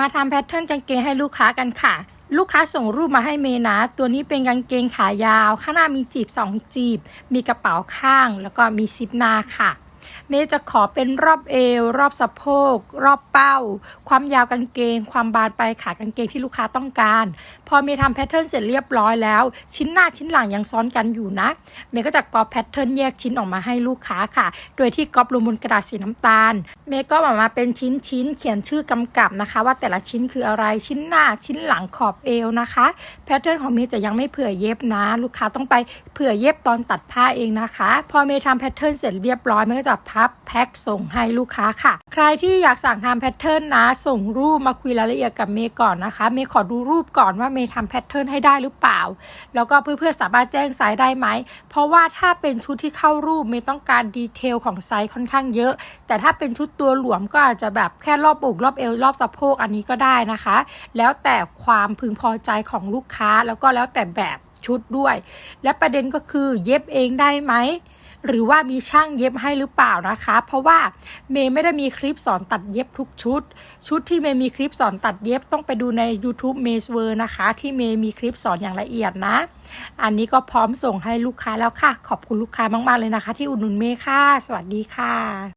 มาทำแพทเทิร์นกางเกงให้ลูกค้ากันค่ะ ลูกค้าส่งรูปมาให้เมย์นะ ตัวนี้เป็นกางเกงขายาว ข้างหน้ามีจีบ 2 จีบ มีกระเป๋าข้าง แล้วก็มีซิปหน้าค่ะ เมย์จะขอเป็นรอบเอว รอบสะโพก รอบเป้า ความยาวกางเกง ความบานปขากางเกงที่ลูกค้าต้องการ พอเมย์ทำแพทเทิร์นเสร็จเรียบร้อยแล้ว ชิ้นหน้าชิ้นหลังยังซ้อนกันอยู่นะ เมย์ก็จะกรอบแพทเทิร์นแยกชิ้นออกมาให้ลูกค้าค่ะ โดยที่กรอบลงบนกระดาษสีน้ำตาล เมย์ก็ออกมาเป็นชิ้นชิ้นๆเขียนชื่อกำกับนะคะ ว่าแต่ละชิ้นคืออะไรชิ้นหน้าชิ้นหลังขอบเอวนะคะแพทเทิร์นของเมย์จะยังไม่เผื่อเย็บนะ ลูกค้าต้องไปเผื่อเย็บตอนตัดผ้าเองนะคะ พอเมย์ทำแพทเทิร์นเสร็จเรียบร้อยเมย์ก็จะพับแพ็คส่งให้ลูกค้าค่ะ ใครที่อยากสั่งทำแพทเทิร์นนะ ส่งรูปมาคุยรายละเอียดกับเมย์ก่อนนะคะเมย์ขอดูรูปก่อนว่าเมย์ทำแพทเทิร์นให้ได้หรือเปล่า แล้วก็เพื่อนๆสามารถแจ้งไซส์ได้ไหม เพราะว่าถ้าเป็นชุดที่เข้ารูปเมย์ต้องการดีเทลของไซส์ค่อนข้างเยอะ แต่ถ้าเป็นชุดตัวหลวมก็อาจจะแบบแค่รอบอกรอบเอวรอบสะโพกอันนี้ก็ได้นะคะ แล้วแต่ความพึงพอใจของลูกค้าแล้วก็แล้วแต่แบบชุดด้วย และประเด็นก็คือเย็บเองได้ไหม หรือว่ามีช่างเย็บให้หรือเปล่านะคะ เพราะว่าเมย์ไม่ได้มีคลิปสอนตัดเย็บทุกชุด ชุดที่เมย์มีคลิปสอนตัดเย็บต้องไปดูใน YouTube m a z e w o r นะคะ ที่เมย์มีคลิปสอนอย่างละเอียดนะ อันนี้ก็พร้อมส่งให้ลูกค้าแล้วค่ะ ขอบคุณลูกค้ามากๆเลยนะคะ ที่อุดหนุนเมย์ค่ะ สวัสดีค่ะ